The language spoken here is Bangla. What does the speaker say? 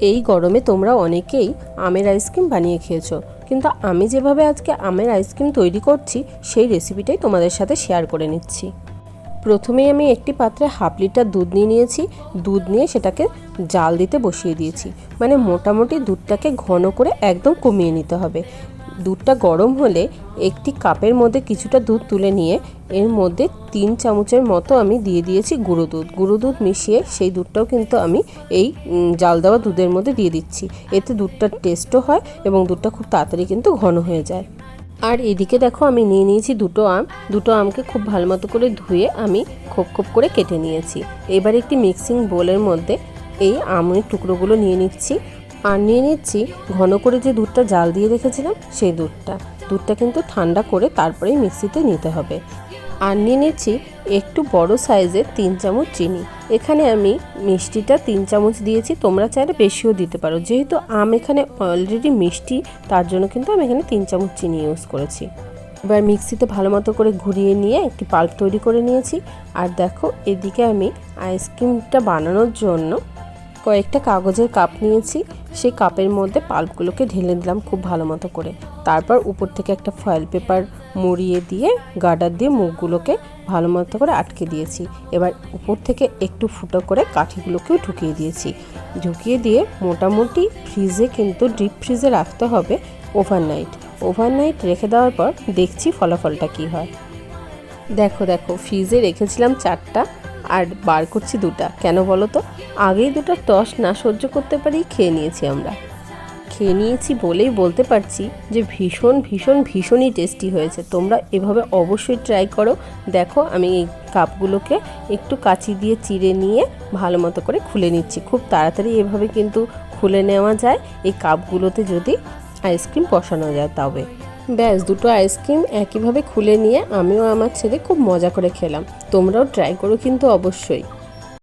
এই গরমে তোমরা অনেকেই আমের আইসক্রিম বানিয়ে খেয়েছো। কিন্তু আমি যেভাবে আজকে আমের আইসক্রিম তৈরি করছি, সেই রেসিপিটাই তোমাদের সাথে শেয়ার করে নিচ্ছি। প্রথমেই আমি একটি পাত্রে হাফ লিটার দুধ নিয়ে নিয়েছি। দুধ নিয়ে সেটাকে জাল দিতে বসিয়ে দিয়েছি। মানে মোটামুটি দুধটাকে ঘন করে একদম কমিয়ে নিতে হবে। দুধটা গরম হলে একটি কাপের মধ্যে কিছুটা দুধ তুলে নিয়ে এর মধ্যে তিন চামচের মতো আমি দিয়ে দিয়েছি গুঁড়ো দুধ। গুঁড়ো দুধ মিশিয়ে সেই দুধটাও কিন্তু আমি এই জাল দেওয়া দুধের মধ্যে দিয়ে দিচ্ছি। এতে দুধটার টেস্টও হয় এবং দুধটা খুব তাড়াতাড়ি কিন্তু ঘন হয়ে যায়। আর এদিকে দেখো আমি নিয়ে নিয়েছি দুটো আম। দুটো আমকে খুব ভালো মতো করে ধুয়ে আমি খোপ খোপ করে কেটে নিয়েছি। এবার একটি মিক্সিং বোলের মধ্যে এই আমের টুকরোগুলো নিয়ে নিচ্ছি। আর নিয়ে নিচ্ছি ঘন করে যে দুধটা জাল দিয়ে রেখেছিলাম, সেই দুধটা। দুধটা কিন্তু ঠান্ডা করে তারপরেই মিক্সিতে নিতে হবে। আর নিয়ে নিচ্ছি একটু বড় সাইজের তিন চামচ চিনি। এখানে আমি মিষ্টিটা তিন চামচ দিয়েছি, তোমরা চাইলে বেশিও দিতে পারো। যেহেতু আম এখানে অলরেডি মিষ্টি, তার জন্য কিন্তু আমি এখানে তিন চামচ চিনি ইউজ করেছি। এবার মিক্সিতে ভালো মতো করে ঘুরিয়ে নিয়ে একটি পাল্প তৈরি করে নিয়েছি। আর দেখো, এদিকে আমি আইসক্রিমটা বানানোর জন্য কয়েকটা কাগজের কাপ নিয়েছি। সেই কাপের মধ্যে পাল্পগুলোকে ঢেলে দিলাম খুব ভালো মতো করে। তারপর উপর থেকে একটা ফয়েল পেপার মুড়িয়ে দিয়ে, গার্ডার দিয়ে মুখগুলোকে ভালো মতো করে আটকে দিয়েছি। এবার উপর থেকে একটু ফুটো করে কাঠিগুলোকেও ঢুকিয়ে দিয়েছি। ঢুকিয়ে দিয়ে মোটামুটি ফ্রিজে কিন্তু ডিপ ফ্রিজে রাখতে হবে ওভারনাইট ওভারনাইট রেখে দেওয়ার পর দেখছি ফলাফলটা কী হয়। দেখো দেখো ফ্রিজে রেখেছিলাম চারটা। আর বার করছি দুটা। কেন বলো তো? আগেই দুটো টস না সহ্য করতে পারি, খেয়ে নিয়েছি আমরা। খেয়ে নিয়েছি বলেই বলতে পারছি যে ভীষণ ভীষণ, ভীষণই টেস্টি হয়েছে। তোমরা এভাবে অবশ্যই ট্রাই করো। দেখো, আমি এই কাপগুলোকে একটু কাচি দিয়ে চিড়ে নিয়ে ভালো মতো করে খুলে নিচ্ছি। খুব তাড়াতাড়ি এভাবে কিন্তু খুলে নেওয়া যায়। এই কাপগুলোতে যদি আইসক্রিম বসানো যায় তবে। ব্যাস, দুটো আইসক্রিম একইভাবে খুলে নিয়ে আমিও আমার ছেলে খুব মজা করে খেলাম। তোমরাও ট্রাই করো কিন্তু অবশ্যই।